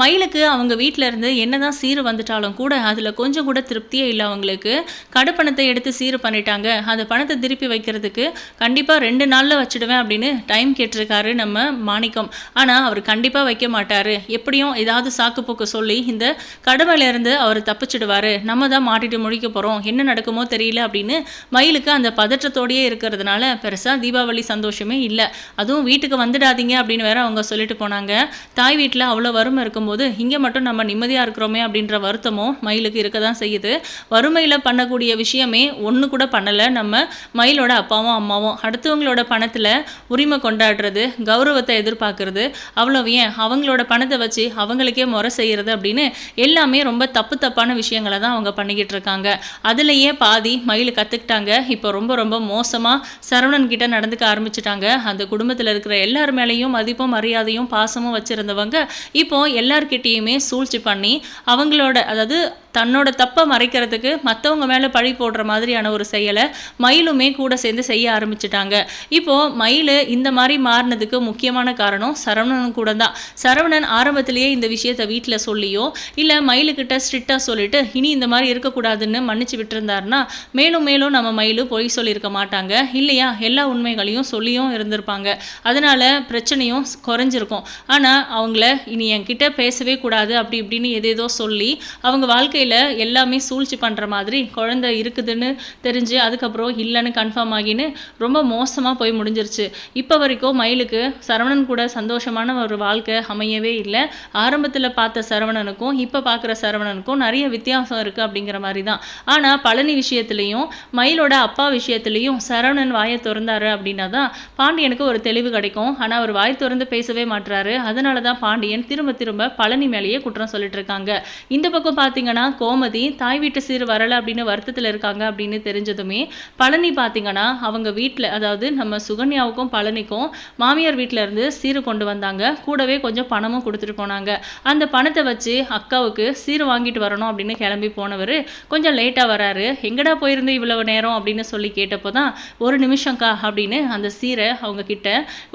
மயிலுக்கு அவங்க வீட்டில் இருந்து என்னதான் சீரு வந்துட்டாலும் கூட அதில் கொஞ்சம் கூட திருப்தியே இல்லை அவங்களுக்கு. கடுப்பணத்தை எடுத்து சீர் பண்ணிட்டாங்க. அந்த பணத்தை திருப்பி வைக்கிறதுக்கு கண்டிப்பாக ரெண்டு நாளில் வச்சுடுவேன் அப்படின்னு டைம் கேட்டிருக்காரு நம்ம மாணிக்கம். ஆனால் அவர் கண்டிப்பாக வைக்க மாட்டார். எப்படியும் ஏதாவது சாக்கு போக்கு சொல்லி இந்த கடமையிலேருந்து அவர் தப்பிச்சிடுவார். நம்ம தான் மாட்டிட்டு முடிக்க போகிறோம் என்ன நடக்குமோ தெரியல அப்படின்னு மயிலுக்கு அந்த பதற்றத்தோடையே இருக்கிறதுனால பெருசாக தீபாவளி சந்தோஷமே இல்லை. அதுவும் வீட்டுக்கு வந்துடாதீங்க அப்படின்னு வேற அவங்க சொல்லிட்டு போனாங்க. தாய் வீட்டில் அவ்வளோ வறுமை இருக்கும்போது இங்கே மட்டும் நம்ம நிம்மதியாக இருக்கிறோமே அப்படின்ற வருத்தமும் மயிலுக்கு இருக்க தான் செய்யுது. வறுமையில் பண்ணக்கூடிய விஷயமே ஒன்று கூட பண்ணலை. நம்ம மயிலோட அப்பாவும் அம்மாவும் அடுத்தவங்களோட பணத்தில் உரிமை கொண்டாடுறது கௌரவத்தை எதிர்பார்க்கறது அவ்வளோ ஏன்? அவங்களோட பணத்தை வச்சு அவங்களுக்கே முறை செய்கிறது அப்படின்னு எல்லாமே ரொம்ப தப்பு தப்பான விஷயங்களை தான் அவங்க பண்ணிக்கிட்டு இருக்காங்க. அதுலேயே பாதி மயில் கற்றுக்கிட்டாங்க இப்போ ரொம்ப ரொம்ப மோசமாக சரவணன் கிட்ட நடந்துக்க ஆரம்பிச்சிட்டாங்க. அந்த குடும்பத்தில் இருக்கிற எல்லார் மேலேயும் மதிப்பும் மரியாதையும் பாசமும் வச்சுருந்தவங்க இப்போ எல்லா எல்லார்கிட்டேயுமே சூழ்ச்சி பண்ணி அவங்களோட அதாவது தன்னோட தப்பை மறைக்கிறதுக்கு மற்றவங்க மேலே பழி போடுற மாதிரியான ஒரு செயலை மயிலுமே கூட சேர்ந்து செய்ய ஆரம்பிச்சிட்டாங்க. இப்போது மயில் இந்த மாதிரி மாறினதுக்கு முக்கியமான காரணம் சரவணன் கூட தான். சரவணன் ஆரம்பத்திலேயே இந்த விஷயத்தை வீட்டில் சொல்லியோ இல்லை மயிலுக்கிட்ட ஸ்ட்ரிக்டாக சொல்லிட்டு இனி இந்த மாதிரி இருக்கக்கூடாதுன்னு மன்னிச்சு விட்டுருந்தாருன்னா மேலும் மேலும் நம்ம மயிலு பொய் சொல்லியிருக்க மாட்டாங்க. இல்லையா? எல்லா உண்மைகளையும் சொல்லியும் இருந்திருப்பாங்க. அதனால் பிரச்சனையும் குறைஞ்சிருக்கும். ஆனால் அவங்கள இனி என்கிட்ட பேசவே கூடாது அப்படி இப்படின்னு எதேதோ சொல்லி அவங்க வாழ்க்கையில் எல்லாமே சூழ்ச்சி பண்ணுற மாதிரி குழந்தை இருக்குதுன்னு தெரிஞ்சு அதுக்கப்புறம் இல்லைன்னு கன்ஃபார்ம் ஆகின்னு ரொம்ப மோசமாக போய் முடிஞ்சிருச்சு. இப்போ வரைக்கும் மயிலுக்கு சரவணன் கூட சந்தோஷமான ஒரு வாழ்க்கை அமையவே இல்லை. ஆரம்பத்தில் பார்த்த சரவணனுக்கும் இப்போ பார்க்குற சரவணனுக்கும் நிறைய வித்தியாசம் இருக்குது அப்படிங்கிற மாதிரி தான் ஆனால் பழனி விஷயத்துலையும் மயிலோட அப்பா விஷயத்துலையும் சரவணன் வாயை திறந்தாரு அப்படின்னா தான் பாண்டியனுக்கு ஒரு தெளிவு கிடைக்கும். ஆனால் அவர் வாய் திறந்து பேசவே மாட்டுறாரு அதனால தான் பாண்டியன் திரும்ப திரும்ப பழனி மேலேயே குற்றம் சொல்லிட்டு இருக்காங்க. இந்த பக்கம் பார்த்தீங்கன்னா கோமதி தாய் வீட்டு சீர் வரலை அப்படின்னு வருத்தத்தில் இருக்காங்க அப்படின்னு தெரிஞ்சதுமே பழனி பார்த்தீங்கன்னா அவங்க வீட்டில் அதாவது நம்ம சுகன்யாவுக்கும் பழனிக்கும் மாமியார் வீட்டில் இருந்து சீரு கொண்டு வந்தாங்க. கூடவே கொஞ்சம் பணமும் கொடுத்துட்டு போனாங்க. அந்த பணத்தை வச்சு அக்காவுக்கு சீர் வாங்கிட்டு வரணும் அப்படின்னு கிளம்பி போனவர் கொஞ்சம் லேட்டாக வராரு. எங்கடா போயிருந்து இவ்வளவு நேரம்? அப்படின்னு சொல்லி கேட்டப்போ தான் ஒரு நிமிஷம்க்கா அப்படின்னு அந்த சீரை அவங்க கிட்ட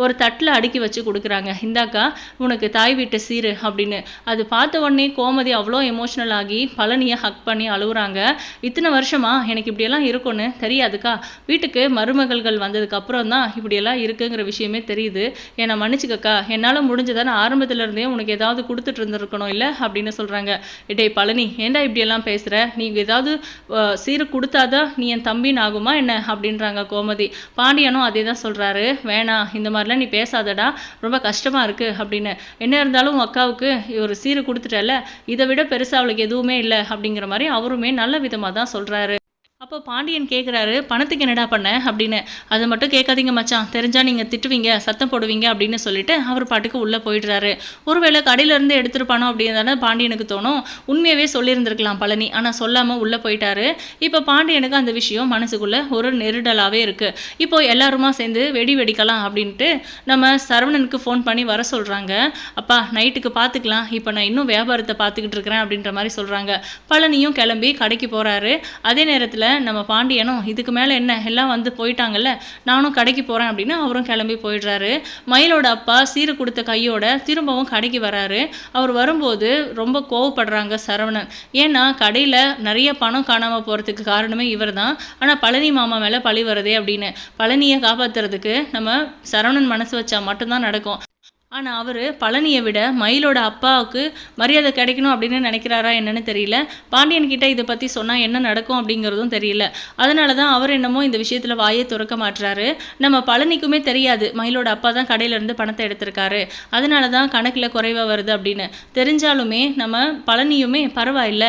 ஒரு தட்டில் அடுக்கி வச்சு கொடுக்குறாங்க. இந்தாக்கா உனக்கு தாய் வீட்டு சீரு அப்படின்னு. அது பார்த்த உடனே கோமதி அவ்வளோ எமோஷ்னல் ஆகி பழனியை ஹக் பண்ணி அழுகுறாங்க இத்தனை வருஷமா எனக்கு இப்படியெல்லாம் இருக்கும்னு தெரியாதுக்கா. வீட்டுக்கு மருமகள்கள் வந்ததுக்கு அப்புறம் தான் இப்படியெல்லாம் இருக்குங்கிற விஷயமே தெரியுது. என்னை மன்னிச்சுக்கக்கா. என்னால் முடிஞ்சதான ஆரம்பத்துல இருந்தே உனக்கு ஏதாவது கொடுத்துட்டு இருந்திருக்கணும் இல்லை? அப்படின்னு சொல்கிறாங்க டேய் பழனி ஏன்டா இப்படியெல்லாம் பேசுகிற நீ ஏதாவது சீரை சீரு கொடுத்தாதான் நீ என் தம்பின்னு ஆகுமா என்ன? அப்படின்றாங்க கோமதி. பாண்டியனும் அதே தான் சொல்கிறாரு வேணாம் இந்த மாதிரிலாம் நீ பேசாதடா. ரொம்ப கஷ்டமாக இருக்குது அப்படின்னு. என்ன இருந்தாலும் உன் அக்காவுக்கு ஒரு சீரு கொடுத்துட்டல இதை விட பெருசாக அவளுக்கு எதுவுமே இல்லை. அப்படிங்கிற மாதிரி அவருமே நல்ல விதமாக தான் சொல்கிறாரு அப்போ பாண்டியன் கேட்குறாரு பணத்துக்கு என்னடா பண்ண? அப்படின்னு. அதை மட்டும் கேட்காதீங்க மச்சான். தெரிஞ்சால் நீங்கள் திட்டுவீங்க சத்தம் போடுவீங்க அப்படின்னு சொல்லிட்டு அவர் பாட்டுக்கு உள்ளே போயிடுறாரு. ஒருவேளை கடையிலேருந்து எடுத்துருப்பானோ அப்படின்னு தானே பாண்டியனுக்கு தோணும். உண்மையவே சொல்லியிருந்திருக்கலாம் பழனி. ஆனால் சொல்லாமல் உள்ளே போயிட்டாரு. இப்போ பாண்டியனுக்கு அந்த விஷயம் மனசுக்குள்ளே ஒரு நெருடலாகவே இருக்குது இப்போ எல்லாருமா சேர்ந்து வெடி வெடிக்கலாம் அப்படின்ட்டு நம்ம சரவணனுக்கு ஃபோன் பண்ணி வர சொல்கிறாங்க அப்பா நைட்டுக்கு பார்த்துக்கலாம் இப்போ நான் இன்னும் வியாபாரத்தை பார்த்துக்கிட்டு இருக்கிறேன் அப்படின்ற மாதிரி சொல்கிறாங்க பழனியும் கிளம்பி கடைக்கு போகிறாரு அதே நேரத்தில் நம்ம பாண்டியனும் இதுக்கு மேலே என்ன? எல்லாம் வந்து போயிட்டாங்கல்ல? நானும் கடைக்கு போகிறேன் அப்படின்னு அவரும் கிளம்பி போயிடுறாரு. மயிலோட அப்பா சீரு கொடுத்த கையோட திரும்பவும் கடைக்கு வராரு. அவர் வரும்போது ரொம்ப கோவப்படுறாங்க சரவணன். ஏன்னா கடையில் நிறைய பணம் காணாமல் போகிறதுக்கு காரணமே இவர் தான் ஆனால் பழனி மாமா மேலே பழி வருதே அப்படின்னு. பழனியை காப்பாற்றுறதுக்கு நம்ம சரவணன் மனசு வச்சா மட்டும்தான் நடக்கும். ஆனால் அவர் பழனியை விட மயிலோட அப்பாவுக்கு மரியாதை கிடைக்கணும் அப்படின்னு நினைக்கிறாரா என்னன்னு தெரியல. பாண்டியன்கிட்ட இதை பற்றி சொன்னால் என்ன நடக்கும் அப்படிங்கிறதும் தெரியல. அதனால தான் அவர் என்னமோ இந்த விஷயத்தில் வாயை திறக்க மாட்டுறாரு நம்ம பழனிக்குமே தெரியாது மயிலோட அப்பா தான் கடையிலேருந்து பணத்தை எடுத்திருக்காரு. அதனால தான் கணக்கில் குறைவாக வருது அப்படின்னு. தெரிஞ்சாலுமே நம்ம பழனியுமே பரவாயில்ல.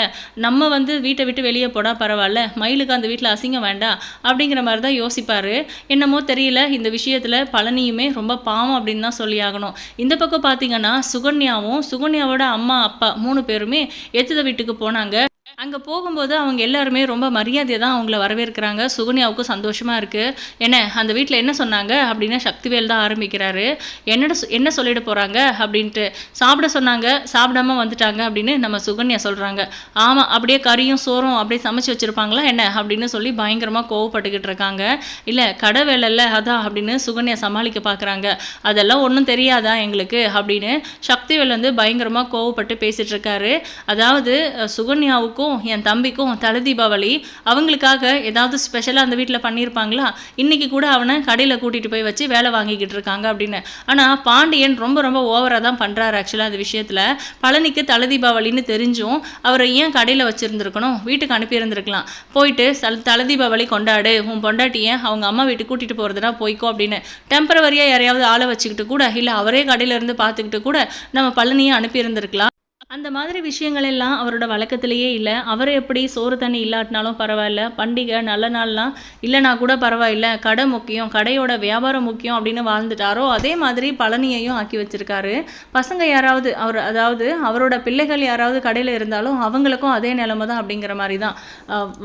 நம்ம வந்து வீட்டை விட்டு வெளியே போனால் பரவாயில்ல. மயிலுக்கு அந்த வீட்டில் அசிங்கம் வேண்டாம் அப்படிங்கிற மாதிரி தான் யோசிப்பார். என்னமோ தெரியல இந்த விஷயத்தில் பழனியுமே ரொம்ப பாவம் அப்படின்னு தான் சொல்லி ஆகணும். இந்த பக்கம் பார்த்தீங்கன்னா சுகன்யாவும் சுகன்யாவோட அம்மா அப்பா மூணு பேருமே எத்தத வீட்டுக்கு போனாங்க. அங்கே போகும்போது அவங்க எல்லாருமே ரொம்ப மரியாதையை தான் அவங்கள வரவேற்கிறாங்க. சுகன்யாவுக்கும் சந்தோஷமாக இருக்குது என்ன அந்த வீட்டில் என்ன சொன்னாங்க? அப்படின்னு சக்திவேல் தான் ஆரம்பிக்கிறாரு. என்னோட என்ன சொல்லிட போகிறாங்க அப்படின்ட்டு சாப்பிட சொன்னாங்க. சாப்பிடாம வந்துட்டாங்க அப்படின்னு நம்ம சுகன்யா சொல்கிறாங்க ஆமாம் அப்படியே கறியும் சோறும் அப்படியே சமைச்சு வச்சுருப்பாங்களா என்ன? அப்படின்னு சொல்லி பயங்கரமாக கோவப்பட்டுக்கிட்டு இருக்காங்க. இல்லை கடை வேலையில் அதான் அப்படின்னு சுகன்யா சமாளிக்க பார்க்குறாங்க அதெல்லாம் ஒன்றும் தெரியாதா எங்களுக்கு? அப்படின்னு சக்திவேல் வந்து பயங்கரமாக கோவப்பட்டு பேசிகிட்டு இருக்காரு. அதாவது சுகன்யாவுக்கும் என் தம்பிக்கும் தலை தீபாவளி அவங்களுக்காக ஏதாவது ஸ்பெஷலாக அந்த வீட்டில் பண்ணியிருப்பாங்களா இன்றைக்கி கூட அவனை கடையில் கூட்டிகிட்டு போய் வச்சு வேலை வாங்கிக்கிட்டு இருக்காங்க அப்படின்னு. ஆனால் பாண்டியன் ரொம்ப ரொம்ப ஓவராக தான் பண்ணுறாரு ஆக்சுவலாக அந்த விஷயத்தில். பழனிக்கு தலை தீபாவளின்னு தெரிஞ்சும் அவரை ஏன் கடையில் வச்சுருந்துருக்கணும்? வீட்டுக்கு அனுப்பியிருந்திருக்கலாம் போயிட்டு தல தலை தீபாவளி கொண்டாடு. உன் பொண்டாட்டியை அவங்க அம்மா வீட்டுக்கு கூட்டிகிட்டு போகிறதுனா போய்க்கோ அப்படின்னு. டெம்பரவரியாக யாரையாவது ஆளை வச்சுக்கிட்டு கூட இல்லை அவரே கடையிலேருந்து பார்த்துக்கிட்டு கூட நம்ம பழனியை அனுப்பியிருந்திருக்கலாம் அந்த மாதிரி விஷயங்கள் எல்லாம் அவரோட வழக்கத்திலேயே இல்லை. அவர் எப்படி சோறு தண்ணி இல்லாட்டினாலும் பரவாயில்ல பண்டிகை நல்ல நாள்லாம் இல்லைனா கூட பரவாயில்ல கடை முக்கியம் கடையோட வியாபாரம் முக்கியம் அப்படின்னு வாழ்ந்துட்டாரோ அதே மாதிரி பழனியையும் ஆக்கி வச்சிருக்காரு. பசங்க யாராவது அவர் அதாவது அவரோட பிள்ளைகள் யாராவது கடையில் இருந்தாலும் அவங்களுக்கும் அதே நிலைமை தான் அப்படிங்கிற மாதிரி தான்.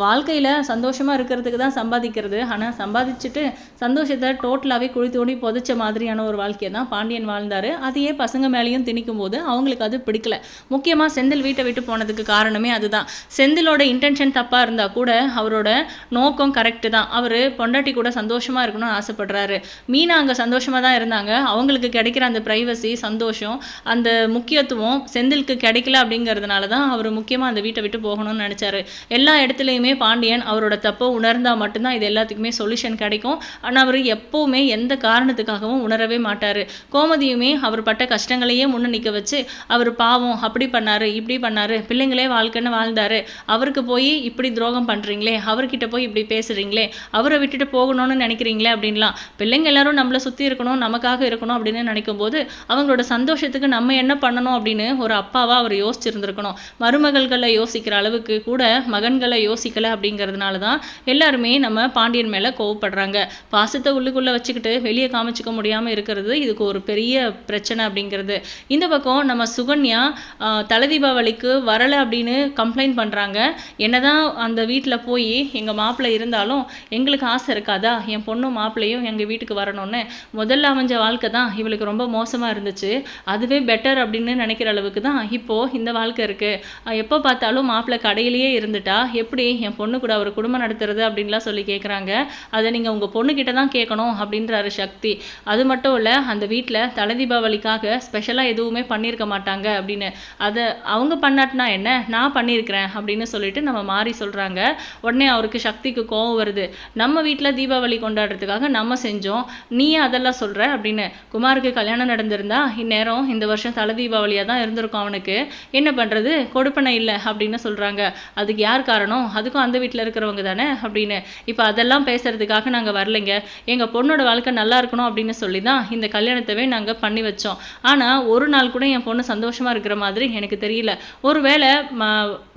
வாழ்க்கையில் சந்தோஷமாக இருக்கிறதுக்கு தான் சம்பாதிக்கிறது. ஆனால் சம்பாதிச்சுட்டு சந்தோஷத்தை டோட்டலாகவே குழி தோண்டி புதைச்ச மாதிரியான ஒரு வாழ்க்கையை தான் பாண்டியன் வாழ்ந்தார். அதையே பசங்க மேலேயும் திணிக்கும் போது அவங்களுக்கு அது பிடிக்கல. முக்கியமாக செந்தில் வீட்டை விட்டு போனதுக்கு காரணமே அதுதான். செந்திலோட இன்டென்ஷன் தப்பாக இருந்தால் கூட அவரோட நோக்கம் கரெக்டு தான். அவர் பொண்டாட்டி கூட சந்தோஷமாக இருக்கணும்னு ஆசைப்படுறாரு. மீனா அங்கே சந்தோஷமாக தான் இருந்தாங்க. அவங்களுக்கு கிடைக்கிற அந்த ப்ரைவசி சந்தோஷம் அந்த முக்கியத்துவம் செந்திலுக்கு கிடைக்கல அப்படிங்கிறதுனால தான் அவர் முக்கியமாக அந்த வீட்டை விட்டு போகணும்னு நினச்சாரு. எல்லா இடத்துலையுமே பாண்டியன் அவரோட தப்பை உணர்ந்தால் மட்டும்தான் இது எல்லாத்துக்குமே சொல்யூஷன் கிடைக்கும். ஆனால் அவர் எப்போவுமே எந்த காரணத்துக்காகவும் உணரவே மாட்டார். கோமதியுமே அவர் பட்ட கஷ்டங்களையே முன்ன நிற்க வச்சு அவர் பாவம் அப்படி பண்ணார் இப்படி பண்ணார் பிள்ளைங்களே வாழ்க்கைன்னு வாழ்ந்தார். அவருக்கு போய் இப்படி துரோகம் பண்ணுறீங்களே அவர்கிட்ட போய் இப்படி பேசுகிறீங்களே அவரை விட்டுட்டு போகணும்னு நினைக்கிறீங்களே அப்படின்லாம். பிள்ளைங்க எல்லாரும் நம்மளை சுற்றி இருக்கணும் நமக்காக இருக்கணும் அப்படின்னு நினைக்கும் போது அவங்களோட சந்தோஷத்துக்கு நம்ம என்ன பண்ணணும் அப்படின்னு ஒரு அப்பாவாக அவர் யோசிச்சிருந்துருக்கணும். மருமகள்களை யோசிக்கிற அளவுக்கு கூட மகன்களை யோசிக்கலை அப்படிங்கிறதுனால தான் எல்லாருமே நம்ம பாண்டியன் மேலே கோவப்படுறாங்க. பாசத்தை உள்ளுக்குள்ளே வச்சுக்கிட்டு வெளியே காமிச்சிக்க முடியாமல் இருக்கிறது இதுக்கு ஒரு பெரிய பிரச்சனை அப்படிங்கிறது. இந்த பக்கம் நம்ம சுகன்யா தலை தீபாவளிக்கு வரலை அப்படின்னு கம்ப்ளைண்ட் பண்ணுறாங்க என்ன தான் அந்த வீட்டில் போய் எங்கள் மாப்பிள்ளை இருந்தாலும் எங்களுக்கு ஆசை இருக்காதா? என் பொண்ணும் மாப்பிள்ளையும் எங்கள் வீட்டுக்கு வரணும்னு. முதல்ல அமைஞ்ச வாழ்க்கை தான் இவளுக்கு ரொம்ப மோசமாக இருந்துச்சு. அதுவே பெட்டர் அப்படின்னு நினைக்கிற அளவுக்கு தான் இப்போது இந்த வாழ்க்கை இருக்குது எப்போ பார்த்தாலும் மாப்பிள்ளை கடையிலேயே இருந்துட்டா? எப்படி என் பொண்ணு கூட அவர் குடும்பம் நடத்துறது அப்படின்லாம் சொல்லி கேட்குறாங்க அதை நீங்கள் உங்கள் பொண்ணுக்கிட்ட தான் கேட்கணும் அப்படின்றாரு சக்தி. அது மட்டும் இல்லை அந்த வீட்டில் தலை தீபாவளிக்காக ஸ்பெஷலாக எதுவுமே பண்ணியிருக்க மாட்டாங்க அப்படின்னு. அதை அவங்க பண்ணாட்டினா என்ன? நான் பண்ணியிருக்கிறேன் அப்படின்னு சொல்லிட்டு நம்ம மாறி சொல்கிறாங்க உடனே அவருக்கு சக்திக்கு கோவம் வருது. நம்ம வீட்டில் தீபாவளி கொண்டாடுறதுக்காக நம்ம செஞ்சோம். நீ அதெல்லாம் சொல்கிற அப்படின்னு. குமாருக்கு கல்யாணம் நடந்திருந்தா இந்நேரம் இந்த வருஷம் தலை தீபாவளியாக தான் இருந்திருக்கும் அவனுக்கு. என்ன பண்ணுறது கொடுப்பனை இல்லை அப்படின்னு சொல்கிறாங்க அதுக்கு யார் காரணம்? அதுக்கும் அந்த வீட்டில் இருக்கிறவங்க தானே? அப்படின்னு. இப்போ அதெல்லாம் பேசுகிறதுக்காக நாங்கள் வரலைங்க. எங்கள் பொண்ணோட வாழ்க்கை நல்லா இருக்கணும் அப்படின்னு சொல்லி தான் இந்த கல்யாணத்தவே நாங்கள் பண்ணி வச்சோம். ஆனால் ஒரு நாள் கூட என் பொண்ணு சந்தோஷமாக இருக்கிற மாதிரி எனக்கு தெரியல. ஒருவேளை மா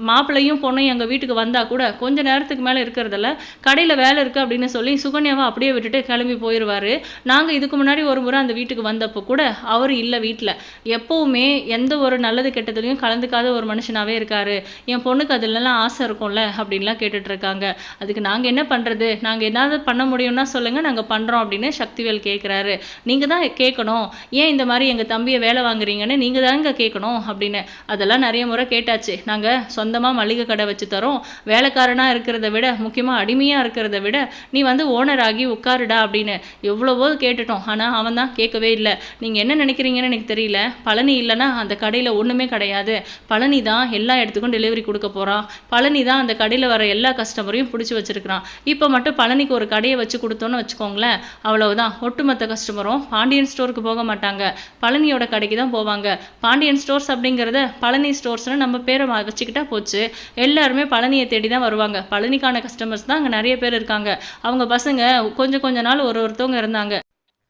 மாப்பிள்ளையும் பொண்ணையும் எங்கள் வீட்டுக்கு வந்தால் கூட கொஞ்ச நேரத்துக்கு மேலே இருக்கிறதில்ல கடையில் வேலை இருக்குது அப்படின்னு சொல்லி சுகன்யாவை அப்படியே விட்டுட்டு கிளம்பி போயிடுவார் நாங்கள் இதுக்கு முன்னாடி ஒரு முறை அந்த வீட்டுக்கு வந்தப்போ கூட அவர் இல்லை வீட்டில் எப்போவுமே எந்த ஒரு நல்லது கெட்டதுலையும் கலந்துக்காத ஒரு மனுஷனாகவே இருக்கார். என் பொண்ணுக்கு அதுலலாம் ஆசை இருக்கும்ல அப்படின்லாம் கேட்டுட்ருக்காங்க. அதுக்கு நாங்கள் என்ன பண்ணுறது நாங்கள் ஏதாவது பண்ண முடியும்னா சொல்லுங்கள் நாங்கள் பண்ணுறோம் அப்படின்னு சக்திவேல் கேட்குறாரு நீங்கள் தான் கேட்கணும் ஏன் இந்த மாதிரி எங்கள் தம்பியை வேலை வாங்குறீங்கன்னு நீங்கள் தாங்க கேட்கணும் அப்படின்னு அதெல்லாம் நிறைய முறை கேட்டாச்சு. நாங்கள் சொந்தமாக மளிகை கடை வச்சு தரோம். வேலைக்காரனாக இருக்கிறத விட முக்கியமாக அடிமையாக இருக்கிறத விட நீ வந்து ஓனர் ஆகி உட்காருடா அப்படின்னு எவ்வளவோ கேட்டுட்டோம். ஆனால் அவன் தான் கேட்கவே இல்லை. நீங்கள் என்ன நினைக்கிறீங்கன்னு எனக்கு தெரியல. பழனி இல்லைன்னா அந்த கடையில் ஒன்றுமே கிடையாது. பழனி தான் எல்லா இடத்துக்கும் டெலிவரி கொடுக்க போகிறான் பழனி தான் அந்த கடையில் வர எல்லா கஸ்டமரையும் பிடிச்சி வச்சுருக்கிறான். இப்போ மட்டும் பழனிக்கு ஒரு கடையை வச்சு கொடுத்தோன்னு வச்சுக்கோங்களேன் அவ்வளவுதான். ஒட்டுமொத்த கஸ்டமரும் பாண்டியன் ஸ்டோருக்கு போக மாட்டாங்க. பழனியோட கடைக்கு தான் போவாங்க. பாண்டியன் ஸ்டோர்ஸ் அப்படிங்கிறது பழனி ஸ்டோர்ஸ்னு நம்ம பேரை வச்சுக்கிட்டா போச்சு. எல்லாருமே பழனியை தேடி தான் வருவாங்க. பழனிக்கான கஸ்டமர்ஸ் தான் அங்கே நிறைய பேர் இருக்காங்க. அவங்க பசங்க கொஞ்சம் கொஞ்ச நாள் ஒரு ஒருத்தவங்க இருந்தாங்க.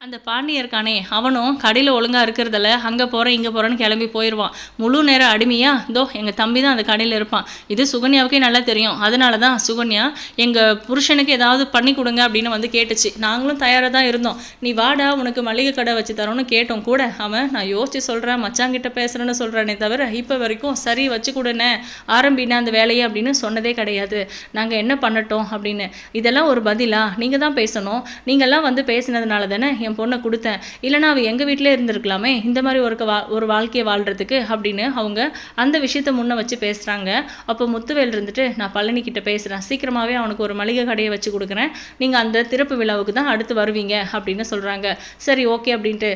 அந்த பாண்டியன் அவனும் கடையில் ஒழுங்காக இருக்கிறதில்ல அங்கே போகிறேன் இங்கே போகிறேன்னு கிளம்பி போயிடுவான் முழு நேரம் அடிமையா தோ எங்கள் தம்பி தான் அந்த கடையில் இருப்பான். இது சுகன்யாவுக்கே நல்லா தெரியும். அதனால தான் சுகன்யா எங்கள் புருஷனுக்கு ஏதாவது பண்ணி கொடுங்க அப்படின்னு வந்து கேட்டுச்சு. நாங்களும் தயாராக தான் இருந்தோம். நீ வாடா உனக்கு மளிகை கடை வச்சு தரோன்னு கேட்டோம். கூட அவன் நான் யோசிச்சு சொல்கிறேன் மச்சாங்கிட்ட பேசுகிறேன்னு சொல்கிறானே தவிர இப்போ வரைக்கும் சரி வச்சு கொடுனே ஆரம்பினேன் அந்த வேலையை அப்படின்னு சொன்னதே கிடையாது. நாங்கள் என்ன பண்ணட்டும் அப்படின்னு. இதெல்லாம் ஒரு பதிலாக நீங்கள் தான் பேசணும். நீங்கள்லாம் வந்து பேசினதுனால தானே என் பொண்ணை கொடுத்தேன். இல்லைனா அவள் எங்கள் வீட்டிலே இருந்திருக்கலாமே. இந்த மாதிரி ஒரு வா ஒரு வாழ்க்கையை வாழ்கிறதுக்கு அப்படின்னு அவங்க அந்த விஷயத்த முன்ன வச்சு பேசுகிறாங்க அப்போ முத்துவேல் இருந்துட்டு நான் பழனி கிட்ட பேசுகிறேன் சீக்கிரமாகவே அவனுக்கு ஒரு மளிகை கடையை வச்சு கொடுக்குறேன். நீங்கள் அந்த திறப்பு விழாவுக்கு தான் அடுத்து வருவீங்க அப்படின்னு சொல்கிறாங்க சரி ஓகே அப்படின்ட்டு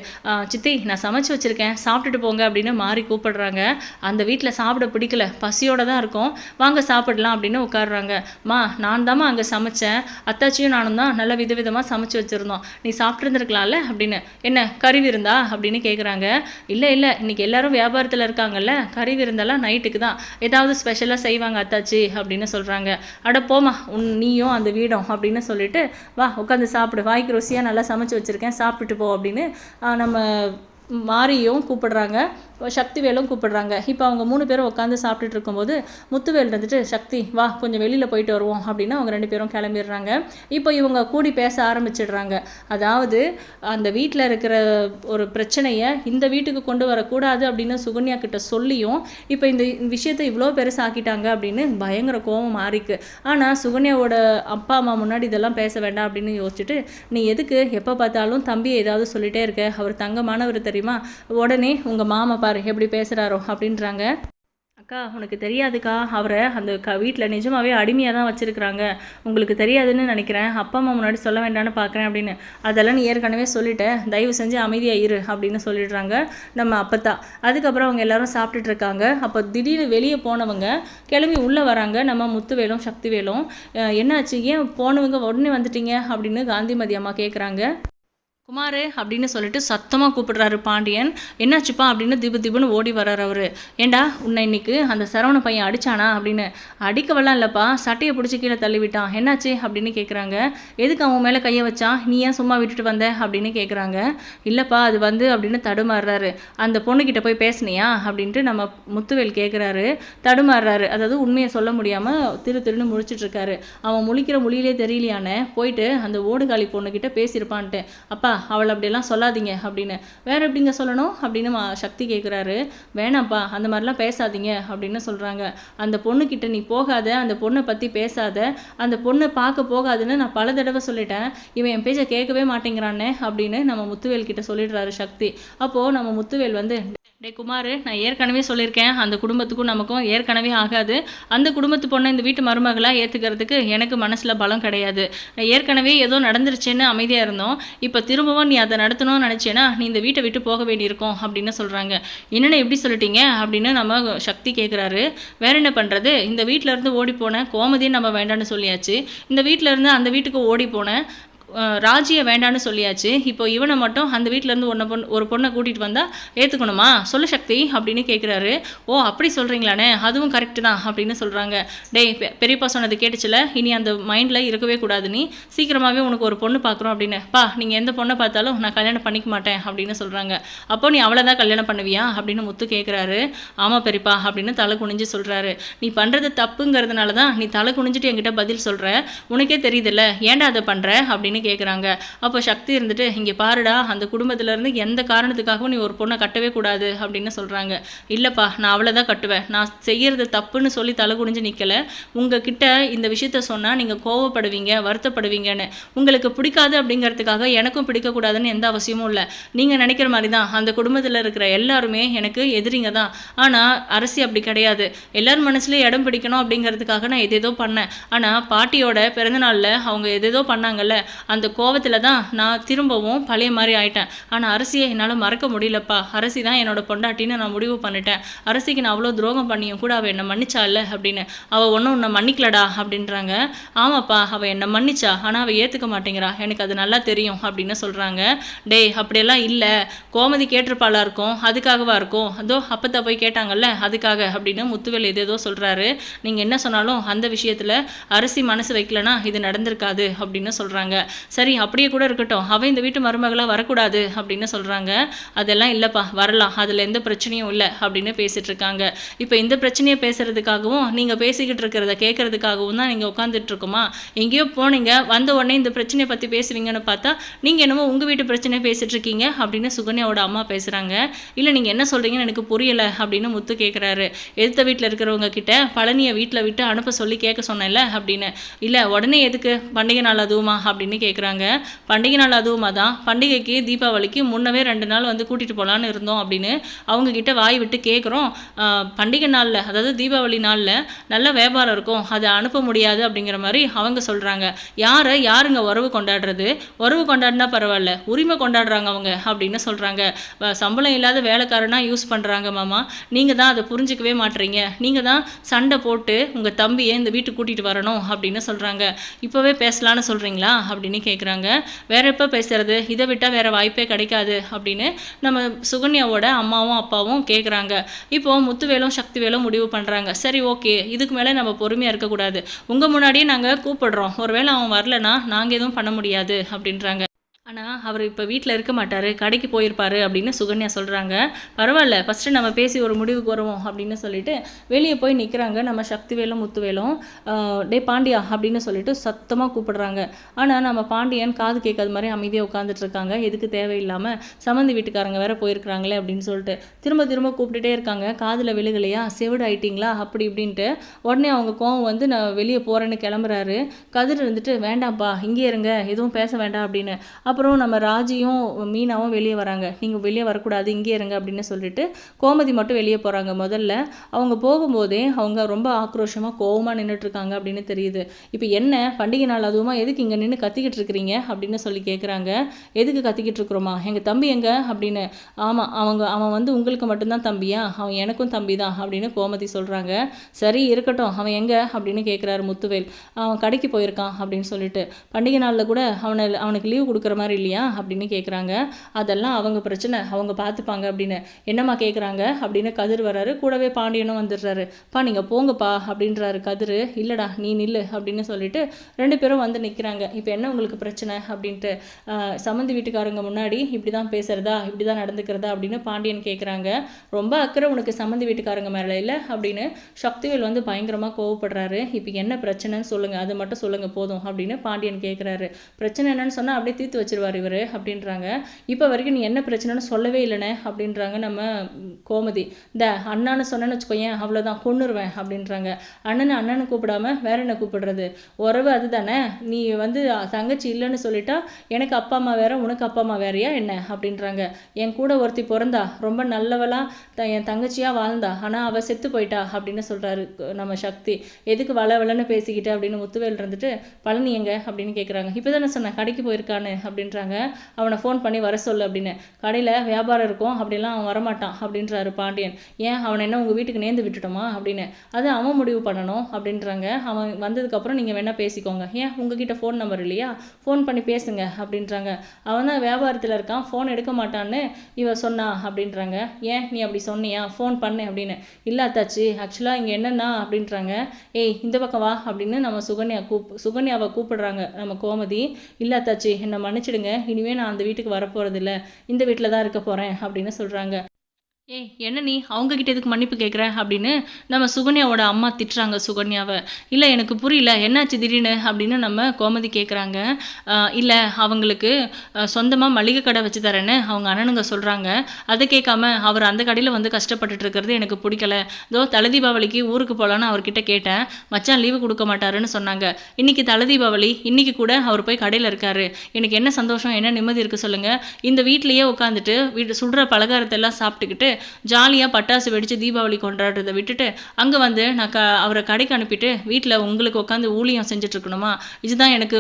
சித்தி நான் சமைச்சு வச்சுருக்கேன். சாப்பிட்டுட்டு போங்க அப்படின்னு மாறி கூப்பிடுறாங்க. அந்த வீட்டில் சாப்பிட பிடிக்கல. பசியோட தான் இருக்கும். வாங்க சாப்பிடலாம் அப்படின்னு உட்காடுறாங்க மா நான் தாம்மா அங்கே சமைச்சேன். அத்தாச்சியும் நானும் தான் நல்ல விதவிதமாக சமைச்சு வச்சுருந்தோம். நீ நாள் அப்படின்னு. என்ன கறி விருந்தா அப்படின்னு கேட்குறாங்க இல்லை இல்லை இன்னைக்கு எல்லாரும் வியாபாரத்தில் இருக்காங்கல்ல கறி விருந்தெல்லாம் நைட்டுக்கு தான். ஏதாவது ஸ்பெஷலாக செய்வாங்க அத்தாச்சி அப்படின்னு சொல்கிறாங்க அட போமா உன் நீயும் அந்த வீடும் அப்படின்னு சொல்லிட்டு வா உட்காந்து சாப்பிடு. வாய்க்கு ருசியாக நல்லா சமைச்சு வச்சுருக்கேன் சாப்பிட்டுட்டு போ அப்படின்னு நம்ம மாரியும் கூப்பிடுறாங்க. சக்திவேலும் கூப்பிடுறாங்க. இப்போ அவங்க மூணு பேரும் உட்காந்து சாப்பிட்டுட்டு இருக்கும்போது முத்துவேல் இருந்துட்டு சக்தி வா கொஞ்சம் வெளியில் போயிட்டு வருவோம் அப்படின்னு அவங்க ரெண்டு பேரும் கிளம்பிடுறாங்க. இப்போ இவங்க கூடி பேச ஆரம்பிச்சிடுறாங்க. அதாவது அந்த வீட்டில் இருக்கிற ஒரு பிரச்சனையை இந்த வீட்டுக்கு கொண்டு வரக்கூடாது அப்படின்னு சுகன்யா கிட்ட சொல்லியும் இப்போ இந்த விஷயத்தை இவ்வளோ பெருசாக்கிட்டாங்க அப்படின்னு பயங்கர கோவம் மாறிக்கு. ஆனால் சுகன்யாவோட அப்பா அம்மா முன்னாடி இதெல்லாம் பேச வேண்டாம் அப்படின்னு யோசிச்சுட்டு நீ எதுக்கு எப்போ பார்த்தாலும் தம்பியை ஏதாவது சொல்லிட்டே இருக்க. அவர் தங்கமானவர் தெரியுமா? உடனே உங்கள் மாமா பாரு எப்படி பேசுகிறாரோ அப்படின்றாங்க. அக்கா உனக்கு தெரியாதுக்கா அவரை அந்த க வீட்டில் நிஜமாகவே அடிமையாக தான் வச்சுருக்குறாங்க. உங்களுக்கு தெரியாதுன்னு நினைக்கிறேன். அப்பா அம்மா முன்னாடி சொல்ல வேண்டாம்னு பார்க்குறேன் அப்படின்னு. அதெல்லாம் நீ ஏற்கனவே சொல்லிட்டேன் தயவு செஞ்சு அமைதியாக இரு அப்படின்னு சொல்லிடுறாங்க நம்ம அப்பத்தா. அதுக்கப்புறம் அவங்க எல்லாரும் சாப்பிட்டுட்டு இருக்காங்க. அப்போ திடீர்னு வெளியே போனவங்க கிளம்பி உள்ளே வராங்க. நம்ம முத்துவேலும் சக்திவேலும். என்னாச்சு? ஏன் போனவங்க உடனே வந்துட்டீங்க அப்படின்னு காந்திமதி அம்மா கேட்குறாங்க குமார் அப்படின்னு சொல்லிட்டு சத்தமாக கூப்பிடுறாரு பாண்டியன். என்னாச்சுப்பா? அப்படின்னு திபு திபுன்னு ஓடி வர்றாரு அவர். ஏண்டா உன்னை இன்னைக்கு அந்த சரவண பையன் அடிச்சானா? அப்படின்னு. அடிக்கவெல்லாம் இல்லைப்பா. சட்டையை பிடிச்சி கீழே தள்ளி விட்டான் என்னாச்சு? அப்படின்னு கேட்குறாங்க எதுக்கு அவன் மேலே கையை வச்சான் நீ ஏன் சும்மா விட்டுட்டு வந்த? அப்படின்னு கேட்குறாங்க இல்லைப்பா அது வந்து அப்படின்னு தடுமாறுறாரு. அந்த பொண்ணுக்கிட்ட போய் பேசுனியா? அப்படின்ட்டு நம்ம முத்துவேல் கேட்குறாரு தடுமாறுறாரு. அதாவது உண்மையை சொல்ல முடியாமல் திரு திருன்னு முழிச்சிட்ருக்காரு அவன் முழிக்கிற மொழியிலே தெரியலையானே போயிட்டு அந்த ஓடுகாலி பொண்ணுக்கிட்ட பேசியிருப்பான்ட்டு. அப்பா அவள் அப்படியெல்லாம் சொல்லாதீங்க அப்படின்னு. வேற எப்படிங்க சொல்லணும்? அப்படின்னு மா- சக்தி கேட்குறாரு வேணாம்ப்பா அந்த மாதிரிலாம் பேசாதீங்க அப்படின்னு சொல்கிறாங்க அந்த பொண்ணுக்கிட்ட நீ போகாத அந்த பொண்ணை பற்றி பேசாத. அந்த பொண்ணை பார்க்க போகாதுன்னு நான் பல தடவை சொல்லிட்டேன். இவன் என் பேச்சை கேட்கவே மாட்டேங்கிறானே அப்படின்னு நம்ம முத்துவேல் கிட்ட சொல்லிடுறாரு சக்தி. அப்போது நம்ம முத்துவேல் வந்து டே குமார் நான் ஏற்கனவே சொல்லியிருக்கேன். அந்த குடும்பத்துக்கும் நமக்கும் ஏற்கனவே ஆகாது. அந்த குடும்பத்து பொண்ணை இந்த வீட்டு மருமகளாக ஏற்றுக்கிறதுக்கு எனக்கு மனசில் பலம் கிடையாது. நான் ஏற்கனவே ஏதோ நடந்துருச்சுன்னு அமைதியாக இருந்தோம். இப்போ திரும்பவும் நீ அதை நடத்தணும்னு நினச்சேன்னா நீ இந்த வீட்டை விட்டு போக வேண்டியிருக்கும் அப்படின்னு சொல்கிறாங்க என்னென்ன எப்படி சொல்லிட்டீங்க? அப்படின்னு நம்ம சக்தி கேட்குறாரு வேற என்ன பண்ணுறது இந்த வீட்டிலேருந்து இருந்து ஓடி போன கோமதியும் நம்ம வேண்டாம்னு சொல்லியாச்சு. இந்த வீட்டிலேருந்து இருந்து அந்த வீட்டுக்கு ஓடி போன ராஜியை வேண்டான்னு சொல்லியாச்சு. இப்போ இவனை மட்டும் அந்த வீட்டிலேருந்து ஒன்று பொண்ணு ஒரு பொண்ணை கூட்டிகிட்டு வந்தால் ஏற்றுக்கணுமா சொல்லு சக்தி அப்படின்னு கேட்குறாரு ஓ அப்படி சொல்கிறீங்களாண்ணே அதுவும் கரெக்டு தான் அப்படின்னு சொல்கிறாங்க டேய் பெ- பெரியப்பா சொன்னது கேட்டுச்சுல? இனி அந்த மைண்டில் இருக்கவே கூடாது நீ. சீக்கிரமாகவே உனக்கு ஒரு பொண்ணு பார்க்குறோம் அப்படின்னு. பா நீங்கள் எந்த பொண்ணை பார்த்தாலும் நான் கல்யாணம் பண்ணிக்க மாட்டேன் அப்படின்னு சொல்கிறாங்க அப்போ நீ அவளை தான் கல்யாணம் பண்ணுவியா? அப்படின்னு முத்து கேட்குறாரு ஆமாம் பெரியப்பா அப்படின்னு தலை குனிஞ்சு சொல்கிறாரு நீ பண்ணுறது தப்புங்கிறதுனால தான் நீ தலை குனிஞ்சிட்டு என்கிட்ட பதில் சொல்கிற உனக்கே தெரியுதுல்ல ஏன்டா அதை பண்ணுற அப்படின்னு கேட்குறாங்க அப்போ சக்தி இருந்துட்டு இங்கே பாருடா அந்த குடும்பத்துல இருந்து எந்த காரணத்துக்காகவும் நீ ஒரு பொண்ணை கட்டவே கூடாது அப்படின்னு சொல்கிறாங்க இல்லைப்பா நான் அவளை தான் கட்டுவேன். நான் செய்யறது தப்புன்னு சொல்லி தலை குனிஞ்சு நிற்கல உங்ககிட்ட இந்த விஷயத்த சொன்னால் நீங்கள் கோவப்படுவீங்க வருத்தப்படுவீங்கன்னு. உங்களுக்கு பிடிக்காது அப்படிங்கிறதுக்காக எனக்கும் பிடிக்கக்கூடாதுன்னு எந்த அவசியமும் இல்லை. நீங்கள் நினைக்கிற மாதிரி தான். அந்த குடும்பத்தில் இருக்கிற எல்லாருமே எனக்கு எதிரிங்க தான். ஆனால் அரசி அப்படி கிடையாது. எல்லார் மனசுலேயும் இடம் பிடிக்கணும் அப்படிங்கிறதுக்காக நான் எதேதோ பண்ணேன். ஆனால் பாட்டியோட பிறந்தநாளில் அவங்க எதேதோ பண்ணாங்கல்ல. அந்த கோவத்தில் தான் நான் திரும்பவும் பழைய மாதிரி ஆயிட்டேன். ஆனால் அரசியை என்னால் மறக்க முடியலப்பா. அரசி தான் என்னோட பொண்டாட்டின்னு நான் முடிவு பண்ணிட்டேன். அரசிக்கு நான் அவ்வளோ துரோகம் பண்ணியும் கூட அவள் என்னை மன்னிச்சால அப்படின்னு. அவள் ஒன்றும் உன்னை மன்னிக்கலடா அப்படின்றாங்க. ஆமாப்பா அவள் என்னை மன்னிச்சா. ஆனால் அவள் ஏற்றுக்க மாட்டேங்கிறா. எனக்கு அது நல்லா தெரியும் அப்படின்னு சொல்கிறாங்க டேய் அப்படியெல்லாம் இல்லை. கோமதி கேட்டிருப்பாளா இருக்கும். அதுக்காகவா இருக்கும். அதோ அப்பத்தை போய் கேட்டாங்கல்ல அதுக்காக அப்படின்னு முத்துவேல் ஏதேதோ சொல்கிறாரு நீங்கள் என்ன சொன்னாலும் அந்த விஷயத்தில் அரிசி மனசு வைக்கலனா இது நடந்திருக்காது அப்படின்னு சொல்கிறாங்க சரி அப்படியே கூட இருக்கட்டும். அவள் இந்த வீட்டு மருமகளாக வரக்கூடாது அப்படின்னு சொல்கிறாங்க அதெல்லாம் இல்லைப்பா வரலாம். அதில் எந்த பிரச்சனையும் இல்லை அப்படின்னு பேசிகிட்டு இருக்காங்க. இப்போ இந்த பிரச்சனையை பேசுகிறதுக்காகவும் நீங்கள் பேசிக்கிட்டு இருக்கிறத கேட்குறதுக்காகவும் தான் நீங்கள் உட்காந்துட்ருக்குமா எங்கேயோ போனீங்க வந்த உடனே இந்த பிரச்சனையை பற்றி பேசுவீங்கன்னு பார்த்தா நீங்கள் என்னமோ உங்கள் வீட்டு பிரச்சனையை பேசிகிட்டு இருக்கீங்க அப்படின்னு சுகன்யாவோட அம்மா பேசுகிறாங்க இல்லை நீங்கள் என்ன சொல்கிறீங்கன்னு எனக்கு புரியலை அப்படின்னு முத்து கேட்குறாரு எதிர்த்த வீட்டில் இருக்கிறவங்க கிட்ட பழனியை வீட்டில் விட்டு அனுப்ப சொல்லி கேட்க சொன்னேன்ல அப்படின்னு. இல்லை உடனே எதுக்கு? பண்டிகை நாள் அதுவுமா? அப்படின்னு கேட்குறாங்க பண்டிகை நாள் அதுவும் தான் பண்டிகைக்கு தீபாவளிக்கு முன்னவே ரெண்டு நாள் வந்து கூட்டிகிட்டு போகலான்னு இருந்தோம் அப்படின்னு அவங்க கிட்ட வாய் விட்டு கேட்குறோம் பண்டிகை நாளில் அதாவது தீபாவளி நாளில் நல்ல வியாபாரம் இருக்கும். அதை அனுப்ப முடியாது அப்படிங்கிற மாதிரி அவங்க சொல்கிறாங்க யாரை யாருங்க உறவு கொண்டாடுறது? உறவு கொண்டாடினா பரவாயில்ல உரிமை கொண்டாடுறாங்க அவங்க அப்படின்னு சொல்கிறாங்க சம்பளம் இல்லாத வேலைக்காரனா யூஸ் பண்ணுறாங்க மாமா. நீங்கள் தான் அதை புரிஞ்சிக்கவே மாட்டுறீங்க நீங்கள் தான் சண்டை போட்டு உங்கள் தம்பியை இந்த வீட்டுக்கு கூட்டிகிட்டு வரணும் அப்படின்னு சொல்கிறாங்க இப்போவே பேசலான்னு சொல்கிறீங்களா அப்படின்னு கேட்குறாங்க வேற எப்போ பேசுறது? இதை விட்டால் வேற வாய்ப்பே கிடைக்காது அப்படின்னு நம்ம சுகன்யாவோட அம்மாவும் அப்பாவும் கேட்குறாங்க இப்போ முத்துவேலும் சக்திவேலும் முடிவு பண்ணுறாங்க சரி ஓகே. இதுக்கு மேலே நம்ம பொறுமையாக இருக்கக்கூடாது. உங்கள் முன்னாடியே நாங்கள் கூப்பிடுறோம். ஒருவேளை அவன் வரலனா நாங்கள் எதுவும் பண்ண முடியாது அப்படின்றாங்க. ஆனால் அவர் இப்போ வீட்டில் இருக்க மாட்டார் கடைக்கு போயிருப்பார் அப்படின்னு சுகன்யா சொல்கிறாங்க பரவாயில்ல ஃபஸ்ட்டு நம்ம பேசி ஒரு முடிவுக்கு வருவோம் அப்படின்னு சொல்லிட்டு வெளியே போய் நிற்கிறாங்க நம்ம சக்திவேலும் முத்துவேலும். டே பாண்டியா அப்படின்னு சொல்லிட்டு சத்தமாக கூப்பிடுறாங்க. ஆனால் நம்ம பாண்டியன் காது கேட்காத மாதிரி அமைதியாக உட்காந்துட்டு இருக்காங்க. எதுக்கு தேவையில்லாமல் சம்மந்தி வீட்டுக்காரங்க வேற போயிருக்கிறாங்களே அப்படின்னு சொல்லிட்டு திரும்ப திரும்ப கூப்பிட்டுட்டே இருக்காங்க. காதில் விழுகலையா? செவிடு ஆயிட்டிங்களா அப்படி இப்படின்ட்டு. உடனே அவங்க கோவம் வந்து நான் வெளியே போகிறேன்னு கிளம்புறாரு. கதிர் இருந்துட்டு வேண்டாம்ப்பா இங்கே இருங்க. எதுவும் பேச வேண்டாம் அப்படின்னு. அப்புறம் நம்ம ராஜியும் மீனாவும் வெளியே வராங்க. நீங்கள் வெளியே வரக்கூடாது இங்கே இருங்க அப்படின்னு சொல்லிட்டு கோமதி மட்டும் வெளியே போகிறாங்க முதல்ல அவங்க போகும்போதே அவங்க ரொம்ப ஆக்ரோஷமாக கோவமாக நின்றுட்டுருக்காங்க அப்படின்னு தெரியுது. இப்போ என்ன பண்டிகை நாள் அதுவுமா எதுக்கு இங்கே நின்று கத்திக்கிட்டு இருக்கிறீங்க அப்படின்னு சொல்லி கேட்குறாங்க எதுக்கு கத்திக்கிட்டு இருக்கிறோமா? எங்கள் தம்பி எங்க? அப்படின்னு. ஆமாம் அவங்க அவன் வந்து உங்களுக்கு மட்டும்தான் தம்பியா? அவன் எனக்கும் தம்பி தான் அப்படின்னு கோமதி சொல்கிறாங்க சரி இருக்கட்டும் அவன் எங்கே? அப்படின்னு கேட்குறாரு முத்துவேல். அவன் கடைக்கு போயிருக்கான் அப்படின்னு சொல்லிட்டு. பண்டிகை நாளில் கூட அவனை அவனுக்கு லீவ் கொடுக்குற மாதிரி இல்லையா அப்படின்னு கேட்குறாங்க அதெல்லாம் அவங்க பிரச்சனை. அவங்க பார்த்துப்பாங்க அப்படின்னு. என்னம்மா கேட்குறாங்க அப்படின்னு கதிர் வராரு கூடவே பாண்டியனும் வந்துடுறாரு. பா நீங்கள் போங்கப்பா அப்படின்றாரு கதிர். இல்லைடா நீ நில்லு அப்படின்னு சொல்லிட்டு ரெண்டு பேரும் வந்து நிற்கிறாங்க இப்போ என்ன உங்களுக்கு பிரச்சனை? அப்படின்ட்டு. சம்மந்தி வீட்டுக்காரங்க முன்னாடி இப்படி தான் பேசுகிறதா இப்படி தான் நடந்துக்கிறதா? அப்படின்னு பாண்டியன் கேட்குறாங்க ரொம்ப அக்கறை உனக்கு சம்மந்தி வீட்டுக்காரங்க மேலே இல்லை? அப்படின்னு சக்திவேல் வந்து பயங்கரமாக கோவப்படுறாரு. இப்போ என்ன பிரச்சனைன்னு சொல்லுங்கள் அது மட்டும் சொல்லுங்கள் போதும் அப்படின்னு பாண்டியன் கேட்குறாரு பிரச்சனை என்னன்னு சொன்னால் அப்படியே தீர்த்து வச்சு வச்சிருவார் இவர் அப்படின்றாங்க. இப்போ வரைக்கும் நீ என்ன பிரச்சனைன்னு சொல்லவே இல்லைனே அப்படின்றாங்க நம்ம கோமதி. இந்த அண்ணான்னு சொன்னேன்னு வச்சுக்கோயேன் அவ்வளோதான் கொண்டுருவேன் அப்படின்றாங்க. அண்ணனை அண்ணனை கூப்பிடாம வேற என்ன கூப்பிடுறது? உறவு அதுதானே. நீ வந்து தங்கச்சி இல்லைன்னு சொல்லிட்டா எனக்கு அப்பா அம்மா வேற உனக்கு அப்பா அம்மா வேறையா என்ன அப்படின்றாங்க. என் கூட ஒருத்தி பிறந்தா ரொம்ப நல்லவளா த என் தங்கச்சியாக வாழ்ந்தா ஆனால் அவள் செத்து போயிட்டா அப்படின்னு சொல்கிறாரு நம்ம சக்தி. எதுக்கு வளவளன்னு பேசிக்கிட்டு அப்படின்னு முத்துவேல் இருந்துட்டு பழனி எங்க அப்படின்னு கேட்குறாங்க இப்போ தானே சொன்னேன் கடைக்கு போயிருக்கான்னு அப்படின்றாங்க. அவனை ஃபோன் பண்ணி வர சொல்லு அப்படின்னு. கடையில் வியாபாரம் இருக்கும் அப்படிலாம் அவன் வரமாட்டான் அப்படின்றாரு பாண்டியன். ஏன்? அவனை என்ன உங்கள் வீட்டுக்கு நேர்ந்து விட்டுட்டோமா? அப்படின்னு. அது அவன் முடிவு பண்ணணும் அப்படின்றாங்க. அவன் வந்ததுக்கப்புறம் நீங்கள் வேணால் பேசிக்கோங்க. ஏன்? உங்ககிட்ட ஃபோன் நம்பர் இல்லையா? ஃபோன் பண்ணி பேசுங்க அப்படின்றாங்க. அவன் தான் வியாபாரத்தில் இருக்கான் ஃபோன் எடுக்க மாட்டான்னு இவ சொன்னா அப்படின்றாங்க. ஏன்? நீ அப்படி சொன்னியா? ஃபோன் பண்ணு அப்படின்னு. இல்லை அத்தாச்சி ஆக்சுவலாக இங்கே என்னென்னா அப்படின்றாங்க. ஏய் இந்த பக்கம் வா அப்படின்னு நம்ம சுகன்யா கூப் சுகன்யாவை கூப்பிடுறாங்க நம்ம கோமதி. இல்லை அத்தாச்சி என்னை மன்னிச்சிடுங்க இனிமேல் நான் அந்த வீட்டுக்கு வரப்போகிறதில்ல இந்த வீட்டில் தான் இருக்க போகிறேன் அப்படின்னு சொல்கிறாங்க ஏய் என்ன நீ? அவங்கக்கிட்ட எதுக்கு மன்னிப்பு கேட்குற அப்படின்னு நம்ம சுகன்யாவோட அம்மா திட்டுறாங்க சுகன்யாவை. இல்லை எனக்கு புரியல. என்னாச்சு திடீர்னு? அப்படின்னு நம்ம கோமதி கேட்குறாங்க இல்லை அவங்களுக்கு சொந்தமாக மளிகை கடை வச்சு தரேன்னு அவங்க அண்ணனுங்க சொல்கிறாங்க அதை கேட்காம அவர் அந்த கடையில் வந்து கஷ்டப்பட்டுட்டு இருக்கிறது எனக்கு பிடிக்கல. இதோ தலை தீபாவளிக்கு ஊருக்கு போகலான்னு அவர்கிட்ட கேட்டேன். மச்சான் லீவு கொடுக்க மாட்டாருன்னு சொன்னாங்க. இன்றைக்கி தலை தீபாவளி இன்றைக்கி கூட அவர் போய் கடையில் இருக்காரு. எனக்கு என்ன சந்தோஷம் என்ன நிம்மதி இருக்குது சொல்லுங்கள் இந்த வீட்லேயே உட்காந்துட்டு வீட்டு சுடுற பலகாரத்தை எல்லாம் சாப்பிட்டுக்கிட்டு ஜாலியாக பட்டாசு வெடித்து தீபாவளி கொண்டாடுறதை விட்டுட்டு அங்கே வந்து நான் க அவரை கடைக்கு அனுப்பிட்டு வீட்டில் உங்களுக்கு உட்காந்து ஊழியம் செஞ்சிட்ருக்கணுமா இதுதான் எனக்கு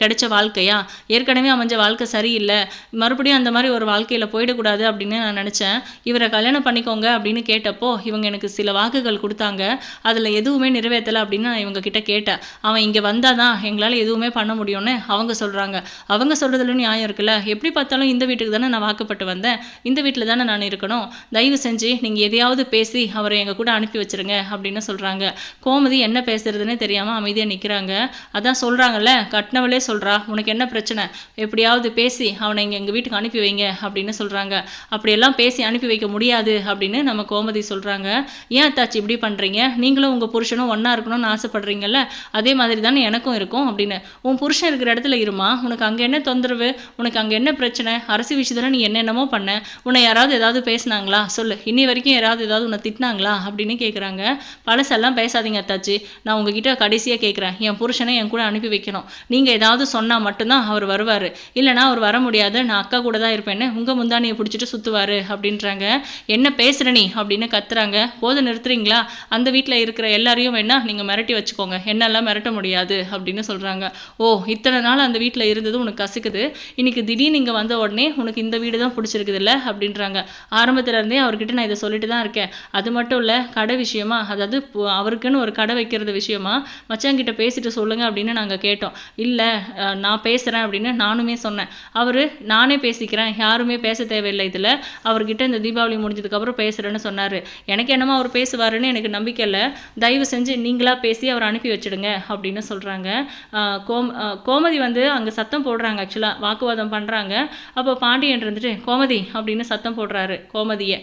கிடைச்ச வாழ்க்கையா? ஏற்கனவே அமைஞ்ச வாழ்க்கை சரியில்லை. மறுபடியும் அந்த மாதிரி ஒரு வாழ்க்கையில் போயிடக்கூடாது அப்படின்னு நான் நினச்சேன். இவரை கல்யாணம் பண்ணிக்கோங்க அப்படின்னு கேட்டப்போ இவங்க எனக்கு சில வாக்குகள் கொடுத்தாங்க. அதில் எதுவுமே நிறைவேற்றலை அப்படின்னு நான் இவங்க கிட்ட கேட்டேன். அவன் இங்கே வந்தால் தான் எங்களால் எதுவுமே பண்ண முடியும்னு அவங்க சொல்கிறாங்க அவங்க சொல்கிறதுல நியாயம் இருக்குல்ல. எப்படி பார்த்தாலும் இந்த வீட்டுக்கு தானே நான் வாக்குப்பட்டு வந்தேன். இந்த வீட்டில் தானே நான் இருக்கணும். தயவு செஞ்சு நீங்கள் எதையாவது பேசி அவரை எங்கள் கூட அனுப்பி வச்சிருங்க அப்படின்னு சொல்கிறாங்க கோமதி என்ன பேசுறதுன்னு தெரியாமல் அமைதியாக நிற்கிறாங்க அதான் சொல்கிறாங்கல்ல கட்டினவளே சொல்கிறா உனக்கு என்ன பிரச்சனை? எப்படியாவது பேசி அவனை இங்கே எங்கள் வீட்டுக்கு அனுப்பி வைங்க அப்படின்னு சொல்கிறாங்க அப்படியெல்லாம் பேசி அனுப்பி வைக்க முடியாது அப்படின்னு நம்ம கோமதி சொல்கிறாங்க ஏன் அத்தாச்சி இப்படி பண்ணுறீங்க நீங்களும் உங்கள் புருஷனும் ஒன்றா இருக்கணும்னு ஆசைப்பட்றீங்கல்ல? அதே மாதிரி தானே எனக்கும் இருக்கும் அப்படின்னு. உன் புருஷன் இருக்கிற இடத்துல இருமா? உனக்கு அங்கே என்ன தொந்தரவு? உனக்கு அங்கே என்ன பிரச்சனை? அரசு விஷயத்தில் நீ என்னென்னமோ பண்ண. உன்னை யாராவது ஏதாவது பேசுனாங்களா? சொல்லு. இன்னி வரைக்கும் யாராவது ஏதாவது உன்னை திட்டினாங்களா? அப்படின்னு கேட்குறாங்க பழசெல்லாம் பேசாதீங்க அத்தாச்சி. நான் உங்ககிட்ட கடைசியாக கேட்குறேன் என் புருஷனை என் கூட அனுப்பி வைக்கணும். நீங்கள் ஏதாவது சொன்னால் மட்டும்தான் அவர் வருவார். இல்லைனா அவர் வர முடியாது. நான் அக்கா கூட தான் இருப்பேன்னு உங்கள் முந்தானியை பிடிச்சிட்டு சுற்றுவார் அப்படின்றாங்க. என்ன பேசுகிற நீ? அப்படின்னு கத்துறாங்க. போது நிறுத்துறீங்களா? அந்த வீட்டில் இருக்கிற எல்லாரையும் வேணால் நீங்கள் மிரட்டி வச்சுக்கோங்க. என்னெல்லாம் மிரட்ட முடியாது. அப்படின்னு சொல்கிறாங்க ஓ இத்தனை நாள் அந்த வீட்டில் இருந்தது உனக்கு கசக்குது. இன்னைக்கு திடீர்னு இங்கே வந்த உடனே உனக்கு இந்த வீடு தான் பிடிச்சிருக்குது இல்லை அப்படின்றாங்க. ஆரம்பத்துல இருந்தே அவர்கிட்ட நான் இதை சொல்லிட்டு தான் இருக்கேன். அது மட்டும் இல்லை கடை விஷயமா அதாவது அவருக்குன்னு ஒரு கடை வைக்கிறது விஷயமா மச்சாங்கிட்ட பேசிட்டு சொல்லுங்க அப்படின்னு நாங்கள் கேட்டோம். இல்லை நான் பேசுகிறேன் அப்படின்னு நானுமே சொன்னேன். அவர் நானே பேசிக்கிறேன் யாருமே பேச தேவையில்லை இதில். அவர்கிட்ட இந்த தீபாவளி முடிஞ்சதுக்கப்புறம் பேசுகிறேன்னு சொன்னார். எனக்கு என்னமோ அவர் பேசுவாருன்னு எனக்கு நம்பிக்கை இல்லை. தயவு செஞ்சு நீங்களாக பேசி அவர் அனுப்பி வச்சிடுங்க அப்படின்னு சொல்கிறாங்க கோம் கோமதி வந்து அங்கே சத்தம் போடுறாங்க ஆக்சுவலாக வாக்குவாதம் பண்ணுறாங்க அப்போ பாண்டியன் இருந்துட்டு கோமதி அப்படின்னு சத்தம் போடுறாரு கோமதியை.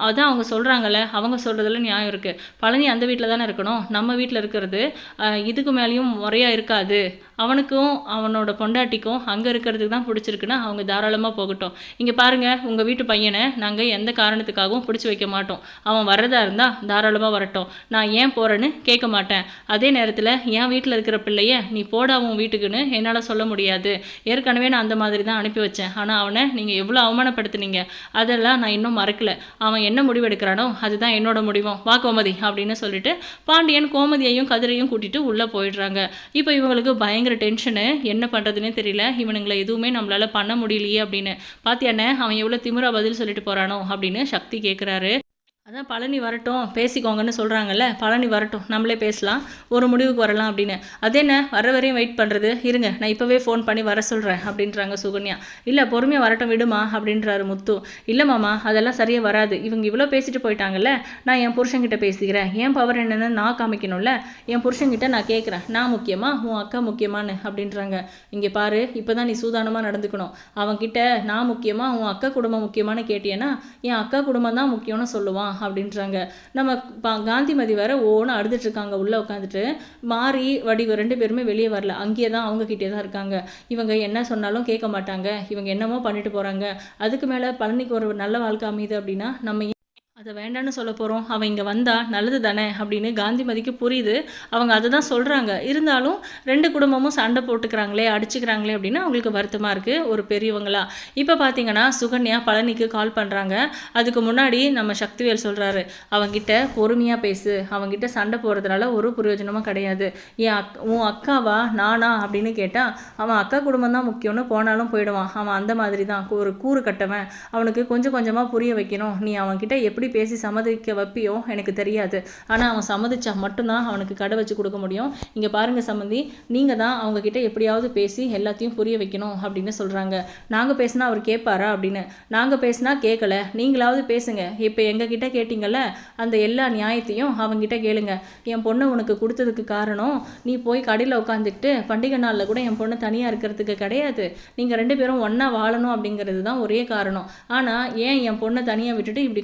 அதான் அவங்க சொல்கிறாங்கல்ல அவங்க சொல்கிறதுல நியாயம் இருக்குது பழனி அந்த வீட்டில் தானே இருக்கணும்? நம்ம வீட்டில் இருக்கிறது ஆஹ் இதுக்கு மேலேயும் முறையாக இருக்காது. அவனுக்கும் அவனோட பொண்டாட்டிக்கும் அங்கே இருக்கிறதுக்கு தான் பிடிச்சிருக்குன்னா அவங்க தாராளமாக போகட்டும். இங்கே பாருங்கள் உங்கள் வீட்டு பையனை நாங்கள் எந்த காரணத்துக்காகவும் பிடிச்சி வைக்க மாட்டோம். அவன் வர்றதா இருந்தால் தாராளமாக வரட்டும். நான் ஏன் போகிறேன்னு கேட்க மாட்டேன். அதே நேரத்தில் என் வீட்டில் இருக்கிற பிள்ளைய நீ போடா உன் வீட்டுக்குன்னு என்னால் சொல்ல முடியாது. ஏற்கனவே நான் அந்த மாதிரி தான் அனுப்பி வச்சேன். ஆனால் அவனை நீங்கள் எவ்வளோ அவமானப்படுத்துனீங்க? அதெல்லாம் நான் இன்னும் மறக்கல. அவன் என்ன முடிவெடுக்கிறானோ அதுதான் என்னோட முடிவும். வா கோமதி அப்படின்னு சொல்லிட்டு பாண்டியன் கோமதியையும் கதிரையும் கூட்டிட்டு உள்ளே போயிடுறாங்க. இப்போ இவங்களுக்கு பயங்கர டென்ஷனு என்ன பண்ணுறதுனே தெரியல. இவனுங்களை எதுவுமே நம்மளால் பண்ண முடியலையே அப்படின்னு. பாத்தியானே அவன் எவ்வளோ திமிரா பதில் சொல்லிட்டு போகிறானோ அப்படின்னு சக்தி கேட்குறாரு அதான் பழனி வரட்டும் பேசிக்கோங்கன்னு சொல்கிறாங்கல்ல பழனி வரட்டும் நம்மளே பேசலாம் ஒரு முடிவுக்கு வரலாம் அப்படின்னு. அது என்ன வர வரையும் வெயிட் பண்ணுறது இருங்க நான் இப்போவே ஃபோன் பண்ணி வர சொல்கிறேன் அப்படின்றாங்க சுகன்யா. இல்லை பொறுமையாக வரட்டும் விடுமா அப்படின்றாரு முத்து. இல்லை மாமா அதெல்லாம் சரியாக வராது. இவங்க இவ்வளோ பேசிட்டு போயிட்டாங்கல்ல நான் என் புருஷன்கிட்ட பேசிக்கிறேன். என் பவர் என்னென்னு நான் காமிக்கணும்ல என் புருஷன்கிட்ட நான் கேட்குறேன் நான் முக்கியமா உன் அக்கா முக்கியமான்னு அப்படின்றாங்க. இங்கே பாரு இப்போ தான் நீ சூதானமாக நடந்துக்கணும். அவன்கிட்ட நான் முக்கியமாக உன் அக்கா குடும்பம் முக்கியமான்னு கேட்டியன்னா என் அக்கா குடும்பம் தான் முக்கியம்னு சொல்லுவான். அப்படின்றாங்க. நம்ம பா காந்திமதி வேற ஓன்னு அழுதுட்டு இருக்காங்க உள்ளே உட்காந்துட்டு மாறி வடிவு ரெண்டு பேருமே வெளியே வரல. அங்கேயே தான் அவங்க கிட்டே தான் இருக்காங்க. இவங்க என்ன சொன்னாலும் கேட்க மாட்டாங்க. இவங்க என்னமோ பண்ணிட்டு போகிறாங்க அதுக்கு மேலே பழனிக்கு ஒரு நல்ல வாழ்க்கை அமையுது அப்படின்னா நம்ம அதை வேண்டான்னு சொல்ல போகிறோம் அவன் இங்கே வந்தா நல்லது தானே? அப்படின்னு காந்திமதிக்கு புரியுது. அவங்க அதை தான் சொல்கிறாங்க இருந்தாலும் ரெண்டு குடும்பமும் சண்டை போட்டுக்கிறாங்களே அடிச்சுக்கிறாங்களே அப்படின்னு அவங்களுக்கு வருத்தமாக இருக்குது ஒரு பெரியவங்களா. இப்போ பார்த்தீங்கன்னா சுகன்யா பழனிக்கு கால் பண்ணுறாங்க அதுக்கு முன்னாடி நம்ம சக்திவேல் சொல்கிறாரு அவங்கிட்ட பொறுமையாக பேசு. அவங்கிட்ட சண்டை போடுறதுனால ஒரு பிரயோஜனமும் கிடையாது. என் அக் உன் அக்காவா நானா அப்படின்னு கேட்டால் அவன் அக்கா குடும்பம் தான் முக்கியம்னு போனாலும் போயிடுவான். அவன் அந்த மாதிரி தான் ஒரு கூறு கட்டவன். அவனுக்கு கொஞ்சம் கொஞ்சமாக புரிய வைக்கணும். நீ அவன்கிட்ட எப்படி பேசி சம்மதிக்க வைப்பியோ எனக்கு தெரியாது. ஆனால் அவன் சம்மதிச்சா மட்டும்தான் அவனுக்கு கடை வச்சு கொடுக்க முடியும். இங்கே பாருங்க சம்மந்தி நீங்கள் தான் அவங்க கிட்ட எப்படியாவது பேசி எல்லாத்தையும் புரிய வைக்கணும் அப்படின்னு சொல்கிறாங்க நாங்கள் பேசினா அவர் கேட்பாரா அப்படின்னு? நாங்கள் பேசினா கேட்கல. நீங்களாவது பேசுங்க. இப்போ எங்ககிட்ட கேட்டிங்கல்ல அந்த எல்லா நியாயத்தையும் அவங்ககிட்ட கேளுங்க. என் பொண்ணை உனக்கு கொடுத்ததுக்கு காரணம் நீ போய் கடையில் உட்காந்துக்கிட்டு பண்டிகை நாளில் கூட என் பொண்ணு தனியாக இருக்கிறதுக்கு கிடையாது. நீங்கள் ரெண்டு பேரும் ஒன்றா வாழணும் அப்படிங்கிறது தான் ஒரே காரணம். ஆனால் ஏன் என் பொண்ணை தனியாக விட்டுட்டு இப்படி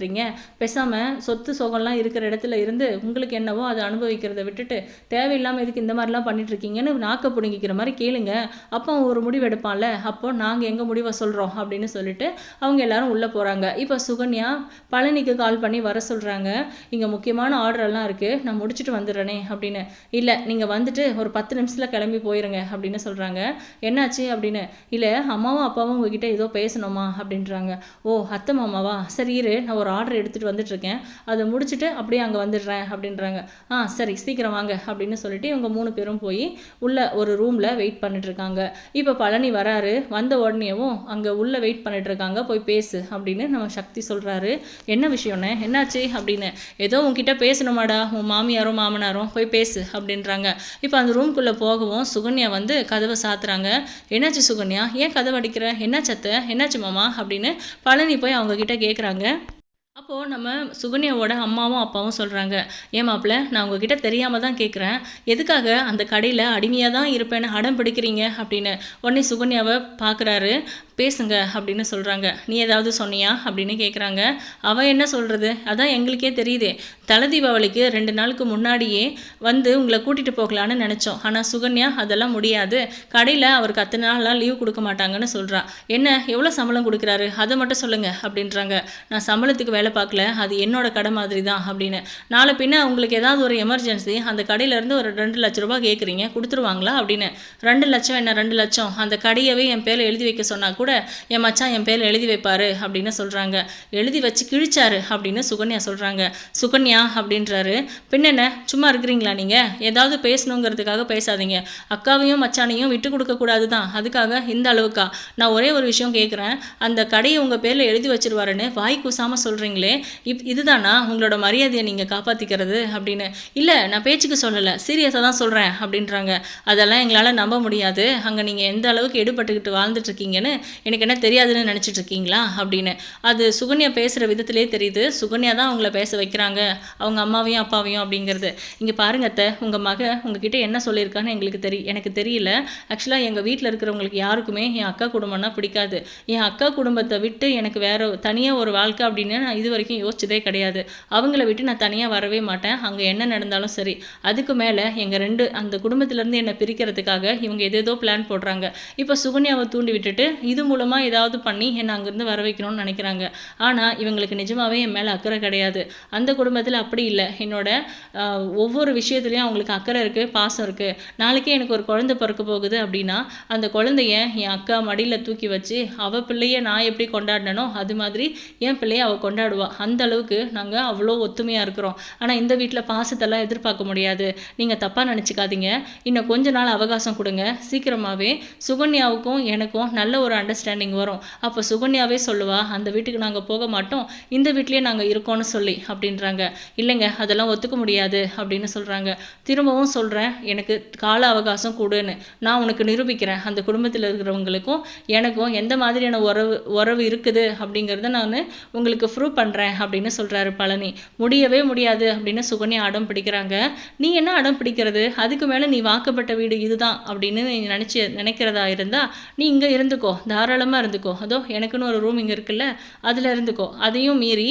கஷ்டப்படுத்துறீங்க பேசாமல் சொத்து சுகம்லாம் இருக்கிற இடத்துல இருந்து உங்களுக்கு என்னவோ அதை அனுபவிக்கிறத விட்டுட்டு தேவையில்லாமல் இதுக்கு இந்த மாதிரிலாம் பண்ணிட்டு இருக்கீங்கன்னு நாக்க பிடுங்கிக்கிற மாதிரி கேளுங்க. அப்போ அவன் ஒரு முடிவு எடுப்பான்ல. அப்போ நாங்கள் எங்கள் முடிவை சொல்கிறோம் அப்படின்னு சொல்லிட்டு அவங்க எல்லாரும் உள்ளே போகிறாங்க இப்போ சுகன்யா பழனிக்கு கால் பண்ணி வர சொல்கிறாங்க இங்கே முக்கியமான ஆர்டர் எல்லாம் இருக்குது நான் முடிச்சுட்டு வந்துடுறேனே அப்படின்னு. இல்லை நீங்கள் வந்துட்டு ஒரு பத்து நிமிஷத்தில் கிளம்பி போயிருங்க அப்படின்னு சொல்கிறாங்க என்னாச்சு அப்படின்னு. இல்லை அம்மாவும் அப்பாவும் உங்ககிட்ட ஏதோ பேசணுமா அப்படின்றாங்க. ஓ அத்தை மாமாவா? சரி இரு நான் ஒரு ஆர்டர் எடுத்துகிட்டு வந்துட்டு இருக்கேன் அதை முடிச்சுட்டு அப்படியே அங்கே வந்துடுறேன் அப்படின்றாங்க. ஆ சரி சீக்கிரம் வாங்க அப்படின்னு சொல்லிட்டு இவங்க மூணு பேரும் போய் உள்ள ஒரு ரூமில் வெயிட் பண்ணிட்டுருக்காங்க. இப்போ பழனி வராரு வந்த உடனேவும் அங்கே உள்ளே வெயிட் பண்ணிட்டுருக்காங்க. போய் பேசு அப்படின்னு நம்ம சக்தி சொல்கிறாரு என்ன விஷயம்னே? என்னாச்சு அப்படின்னு. ஏதோ உங்ககிட்ட பேசணுமாடா உன் மாமியாரும் மாமனாரும் போய் பேசு அப்படின்றாங்க. இப்போ அந்த ரூம்குள்ளே போகவும் சுகன்யா வந்து கதவை சாத்துறாங்க. என்னாச்சு சுகன்யா? ஏன் கதவை அடிக்கிற? என்னாச்சு அத்தை? என்னாச்சு மாமா? அப்படின்னு பழனி போய் அவங்க கிட்ட கேட்குறாங்க அப்போது நம்ம சுகன்யாவோட அம்மாவும் அப்பாவும் சொல்கிறாங்க ஏன் மாப்பிள்ள நான் உங்ககிட்ட தெரியாமல் தான் கேட்குறேன் எதுக்காக அந்த கடையில் அடிமையாக தான் இருப்பேன்னு அடம் பிடிக்கிறீங்க? அப்படின்னு உடனே சுகன்யாவை பார்க்குறாரு பேசுங்க அப்படின்னு சொல்கிறாங்க நீ ஏதாவது சொன்னியா? அப்படின்னு கேட்குறாங்க அவள் என்ன சொல்கிறது அதான் எங்களுக்கே தெரியுதே. தலை தீபாவளிக்கு ரெண்டு நாளுக்கு முன்னாடியே வந்து உங்களை கூட்டிகிட்டு போகலான்னு நினச்சோம். ஆனால் சுகன்யா அதெல்லாம் முடியாது. கடையில் அவருக்கு அத்தனை நாள்லாம் லீவ் கொடுக்க மாட்டாங்கன்னு சொல்கிறா என்ன எவ்வளோ சம்பளம் கொடுக்குறாரு? அதை மட்டும் சொல்லுங்கள் அப்படின்றாங்க. நான் சம்பளத்துக்கு வேலை பார்க்கல அது என்னோட கடை மாதிரி தான் அப்படின்னு. நாளை பின்ன உங்களுக்கு ஏதாவது ஒரு எமர்ஜென்சி அந்த கடையிலேருந்து ஒரு ரெண்டு லட்ச ரூபா கேட்குறீங்க கொடுத்துருவாங்களா அப்படின்னு. ரெண்டு லட்சம் என்ன ரெண்டு லட்சம்? அந்த கடையவே என் பேரில் எழுதி வைக்க சொன்னால் கூட என் மச்சான் என் பேரில் எழுதி வைப்பாரு அப்படின்னு சொல்கிறாங்க எழுதி வச்சு கிழிச்சாரு அப்படின்னு சுகன்யா சொல்கிறாங்க சுகன்யா அப்படின்றாரு. பின்னென்ன சும்மா இருக்கிறீங்களா நீங்கள் ஏதாவது பேசணுங்கிறதுக்காக பேசாதீங்க. அக்காவையும் மச்சானையும் விட்டு கொடுக்கக்கூடாது தான் அதுக்காக இந்த அளவுக்கா? நான் ஒரே ஒரு விஷயம் கேட்குறேன் அந்த கடையை உங்கள் பேரில் எழுதி வச்சிருவாருன்னு வாய் கூசாமல் சொல்கிறீங்களா இப் இதுதானா? உங்களோட மரியாதையை நீங்கள் காப்பாற்றிக்கிறது அப்படின்னு. இல்லை நான் பேச்சுக்கு சொல்லலை சீரியஸாக தான் சொல்கிறேன் அப்படின்றாங்க. அதெல்லாம் எங்களால் நம்ப முடியாது. அங்கே நீங்கள் எந்த அளவுக்கு எடுபட்டுக்கிட்டு வாழ்ந்துட்டுருக்கீங்கன்னு எனக்கு என்ன தெரியாதுன்னு நினச்சிட்டு இருக்கீங்களா அப்படின்னு. அது சுகன்யா பேசுகிற விதத்திலே தெரியுது. சுகன்யா தான் அவங்கள பேச வைக்கிறாங்க. அவங்க அம்மாவையும் அப்பாவையும் அப்படிங்கிறது. இங்கே பாருங்க அத்தை உங்கள் மக உங்ககிட்ட என்ன சொல்லியிருக்கான்னு எங்களுக்கு தெரி எனக்கு தெரியல. ஆக்சுவலாக எங்கள் வீட்டில் இருக்கிறவங்களுக்கு யாருக்குமே என் அக்கா குடும்பம்னா பிடிக்காது. என் அக்கா குடும்பத்தை விட்டு எனக்கு வேற தனியாக ஒரு வாழ்க்கை அப்படின்னு நான் இது வரைக்கும் யோசிச்சதே கிடையாது. அவங்கள விட்டு நான் தனியாக வரவே மாட்டேன். அங்கே என்ன நடந்தாலும் சரி. அதுக்கு மேலே எங்கள் ரெண்டு அந்த குடும்பத்திலேருந்து என்னை பிரிக்கிறதுக்காக இவங்க எதேதோ பிளான் போடுறாங்க. இப்போ சுகன்யாவை தூண்டி விட்டுட்டு இது மூலமாக ஏதாவது பண்ணி என்னை அங்கேருந்து வர வைக்கணும்னு நினைக்கிறாங்க. ஆனால் இவங்களுக்கு நிஜமாவே என் மேலே அக்கறை கிடையாது. அந்த குடும்பத்தில் அப்படி இல்லை. என்னோட ஒவ்வொரு விஷயத்துலையும் அவங்களுக்கு அக்கறை இருக்குது பாசம் இருக்குது நாளைக்கே எனக்கு ஒரு குழந்தை பிறக்க போகுது அப்படின்னா அந்த குழந்தைய என் அக்கா மடியில் தூக்கி வச்சு அவள் பிள்ளைய நான் எப்படி கொண்டாடினோ அது மாதிரி என் பிள்ளைய அவள் கொண்டாடுவாள் அந்த அளவுக்கு நாங்கள் அவ்வளோ ஒத்துமையாக இருக்கிறோம். ஆனால் இந்த வீட்டில் பாசத்தெல்லாம் எதிர்பார்க்க முடியாது. நீங்கள் தப்பாக நினச்சிக்காதீங்க. இன்னும் கொஞ்ச நாள் அவகாசம் கொடுங்க. சீக்கிரமாகவே சுகன்யாவுக்கும் எனக்கும் நல்ல ஒரு அண்டர்ஸ்டாண்டிங் வரும். அப்போ சுகன்யாவே சொல்லுவா அந்த வீட்டுக்கு நாங்கள் போக மாட்டோம். இந்த வீட்லேயே நாங்கள் இருக்கோம்னு சொல்லி அப்படின்றாங்க. இல்லைங்க அதெல்லாம் ஒத்துக்க முடியாது அப்படின்னு சொல்கிறாங்க திரும்பவும் சொல்கிறேன் எனக்கு கால அவகாசம் கொடுன்னு. நான் உனக்கு நிரூபிக்கிறேன். அந்த குடும்பத்தில் இருக்கிறவங்களுக்கும் எனக்கும் எந்த மாதிரியான உறவு உறவு இருக்குது? அப்படிங்கிறத நான் உங்களுக்கு ப்ரூவ் பண்ணுறேன் அப்படின்னு சொல்கிறாரு பழனி. முடியவே முடியாது அப்படின்னு சுகன்யா அடம் பிடிக்கிறாங்க. நீ என்ன அடம் பிடிக்கிறது? அதுக்கு மேலே நீ வாக்கப்பட்ட வீடு இதுதான் அப்படின்னு நீ நினச்சி நினைக்கிறதா இருந்தால் நீ இங்கே இருந்துக்கோ. தாராளமாக இருந்துக்கோ. அதோ எனக்குன்னு ஒரு ரூம் இங்கே இருக்குல்ல அதில் இருந்துக்கோ. அதையும் மீறி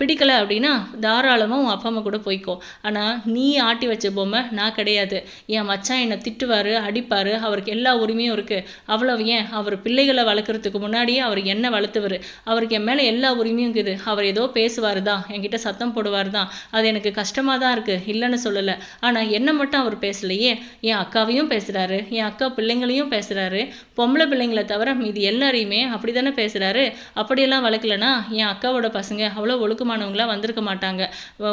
பிடிக்கலை அப்படின்னா தாராளமாக உன் அப்பா அம்மா கூட போய்க்கோ. ஆனால் நீ ஆட்டி வச்ச பொம்மை நான் கிடையாது. என் மச்சான் என்னை திட்டுவார் அடிப்பார். அவருக்கு எல்லா உரிமையும் இருக்குது அவ்வளவு ஏன்? அவர் பிள்ளைகளை வளர்க்குறதுக்கு முன்னாடியே அவர் என்ன வளர்த்துவார். அவருக்கு என் மேலே எல்லா உரிமையும் இருக்குது. அவர் ஏதோ பேசுவார் தான் என்கிட்ட சத்தம் போடுவார் தான் அது எனக்கு கஷ்டமாக தான் இருக்குது இல்லைன்னு சொல்லலை. ஆனால் என்ன மட்டும் அவர் பேசலையே? என் அக்காவையும் பேசுகிறாரு என் அக்கா பிள்ளைங்களையும் பேசுகிறாரு பொம்பளை பிள்ளைங்களை தவிர மீதி எல்லாரையுமே அப்படி தானே பேசுகிறாரு அப்படியெல்லாம் வளர்க்கலனா என் அக்காவோட பசங்க அவ்வளோ ஒழுக்கமானவங்களாம் வந்திருக்க மாட்டாங்க.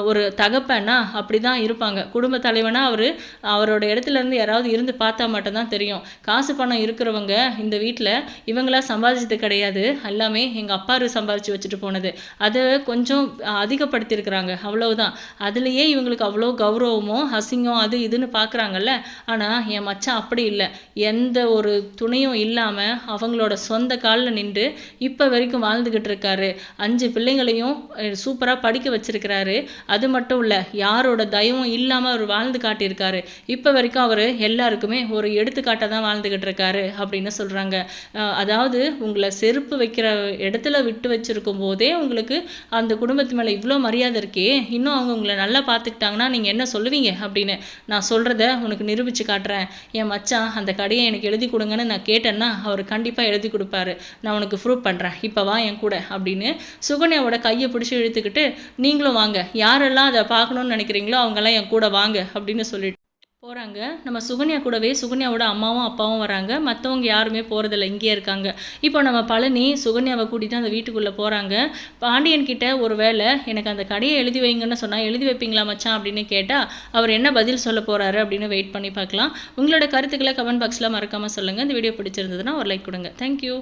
ஒரு தகப்பன்னா அப்படி தான் இருப்பாங்க. குடும்ப தலைவனா அவர் அவரோட இடத்துல இருந்து யாராவது இருந்து பார்த்தா மட்டும்தான் தெரியும். காசு பணம் இருக்கிறவங்க இந்த வீட்டில் இவங்களா சம்பாதிச்சது கிடையாது. எல்லாமே எங்கள் அப்பாரு சம்பாதிச்சு வச்சுட்டு போனது. அதை கொஞ்சம் அதிகப்படுத்தியிருக்கிறாங்க. அவ்வளவுதான். அதுலேயே இவங்களுக்கு அவ்வளோ கௌரவமோ அசிங்கம் அது இதுன்னு பார்க்குறாங்கல்ல ஆனால் என் மச்சான் அப்படி இல்லை. எந்த ஒரு துணையும் இல்லாமல் அவங்களோட சொந்த காலில் நின்று இப்போ வரைக்கும் வாழ்ந்துக்கிட்டு இருக்காரு. அஞ்சு பிள்ளைங்களையும் சூப்பராக படிக்க வச்சிருக்கிறாரு. அது மட்டும் இல்லை யாரோட தயவும் இல்லாமல் அவர் வாழ்ந்து காட்டியிருக்காரு. இப்போ வரைக்கும் அவர் எல்லாருக்குமே ஒரு எடுத்துக்காட்டாக தான் வாழ்ந்துக்கிட்டு இருக்காரு அப்படின்னு சொல்கிறாங்க அதாவது உங்களை செருப்பு வைக்கிற இடத்துல விட்டு வச்சிருக்கும் போதே உங்களுக்கு அந்த குடும்பத்து மேலே இவ்வளோ மரியாதை இருக்கே இன்னும் அவங்க உங்களை நல்லா பார்த்துக்கிட்டாங்கன்னா நீங்கள் என்ன சொல்லுவீங்க அப்படின்னு நான் சொல்கிறத உனக்கு நிரூபித்து காட்டுறேன். என் மச்சான் அந்த கடையை எனக்கு எழுதி கொடுங்கன்னு நான் கேட்டேன்னா அவர் கண்டிப்பாக எழுதி கொடுப்பாரு. நான் உனக்கு ப்ரூவ் பண்ணுறேன் இப்போ வா என் கூட அப்படின்னு சுகன்யாவோட கையை பிடிச்சி இழுத்துக்கிட்டு நீங்களும் வாங்க. யாரெல்லாம் அதை பார்க்கணுன்னு நினைக்கிறீங்களோ அவங்கெல்லாம் என் கூட வாங்க அப்படின்னு சொல்லிட்டு போகிறாங்க நம்ம சுகன்யா கூடவே சுகன்யாவோட அம்மாவும் அப்பாவும் வராங்க. மற்றவங்க யாருமே போகிறதில்ல இங்கேயே இருக்காங்க. இப்போ நம்ம பழனி சுகன்யாவை கூட்டிகிட்டு அந்த வீட்டுக்குள்ளே போகிறாங்க பாண்டியன் கிட்ட ஒரு வேளை எனக்கு அந்த கடையை எழுதி வைங்கன்னு சொன்னால் எழுதி வைப்பீங்களா மச்சான் அப்படின்னு கேட்டால் அவர் என்ன பதில் சொல்ல போகிறாரு அப்படின்னு வெயிட் பண்ணி பார்க்கலாம். உங்களோட கருத்துக்களை கமெண்ட் பாக்ஸில் மறக்காமல் சொல்லுங்கள் இந்த வீடியோ பிடிச்சிருந்ததுன்னா ஒரு லைக் கொடுங்க. தேங்க்யூ